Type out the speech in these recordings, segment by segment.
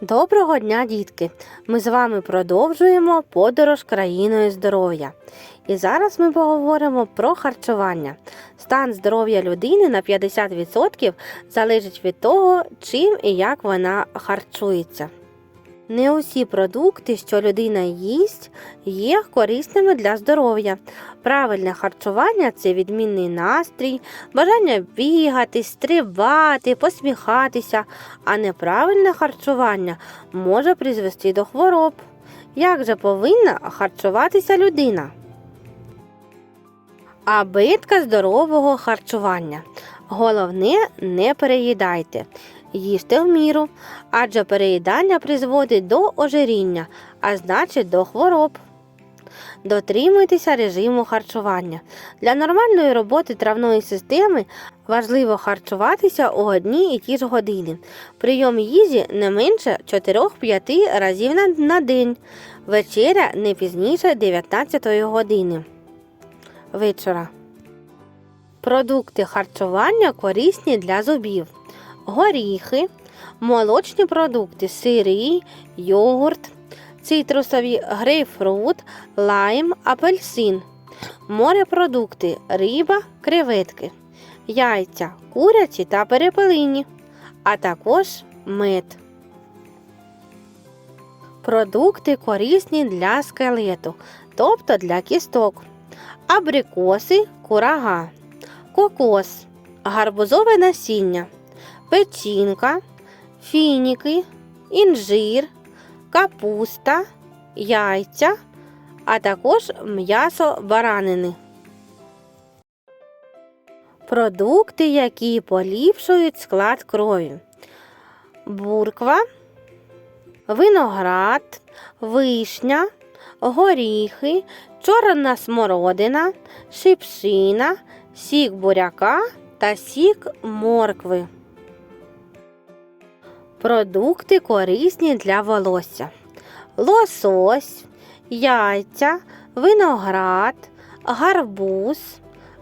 Доброго дня, дітки! Ми з вами продовжуємо подорож країною здоров'я. І зараз ми поговоримо про харчування. Стан здоров'я людини на 50% залежить від того, чим і як вона харчується. Не усі продукти, що людина їсть, є корисними для здоров'я. Правильне харчування це відмінний настрій, бажання бігати, стрибати, посміхатися, а неправильне харчування може призвести до хвороб. Як же повинна харчуватися людина? Абитка здорового харчування. Головне, не переїдайте. Їжте в міру, адже переїдання призводить до ожиріння, а значить до хвороб. Дотримуйтеся режиму харчування. Для нормальної роботи травної системи важливо харчуватися у одні і ті ж години. Прийом їжі не менше 4-5 разів на, день. Вечеря не пізніше 19 години вечора. Продукти харчування корисні для зубів. Горіхи, молочні продукти, сири, йогурт, цитрусові грейпфрут, лайм, апельсин, морепродукти, риба, креветки, яйця, курячі та перепелині, а також мед. Продукти корисні для скелету, тобто для кісток. Абрикоси, курага, кокос, гарбузове насіння, печінка, фініки, інжир, капуста, яйця, а також м'ясо баранини. Продукти, які поліпшують склад крові. Бурква, виноград, вишня, горіхи, чорна смородина, шипшина, сік буряка та сік моркви. Продукти корисні для волосся. Лосось, яйця, виноград, гарбуз,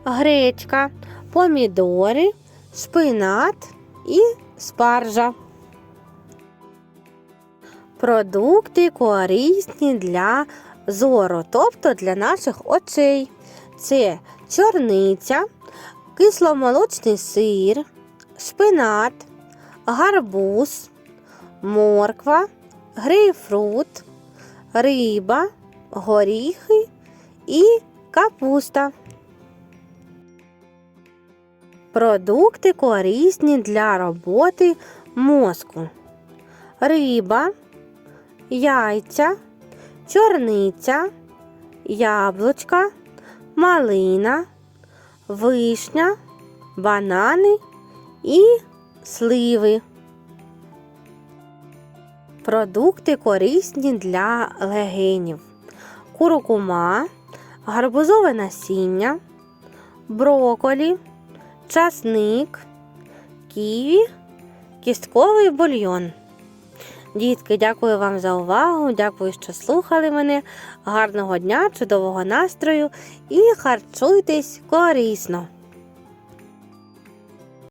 гречка, помідори, шпинат і спаржа. Продукти корисні для зору, тобто для наших очей. Це чорниця, кисломолочний сир, шпинат, гарбуз, морква, грейпфрут, риба, горіхи і капуста. Продукти корисні для роботи мозку. Риба, яйця, чорниця, яблучка, малина, вишня, банани і сливи. Продукти корисні для легенів. Куркума, гарбузове насіння, броколі, часник, ківі, кістковий бульйон. Дітки, дякую вам за увагу. Дякую, що слухали мене. Гарного дня, чудового настрою і харчуйтесь корисно!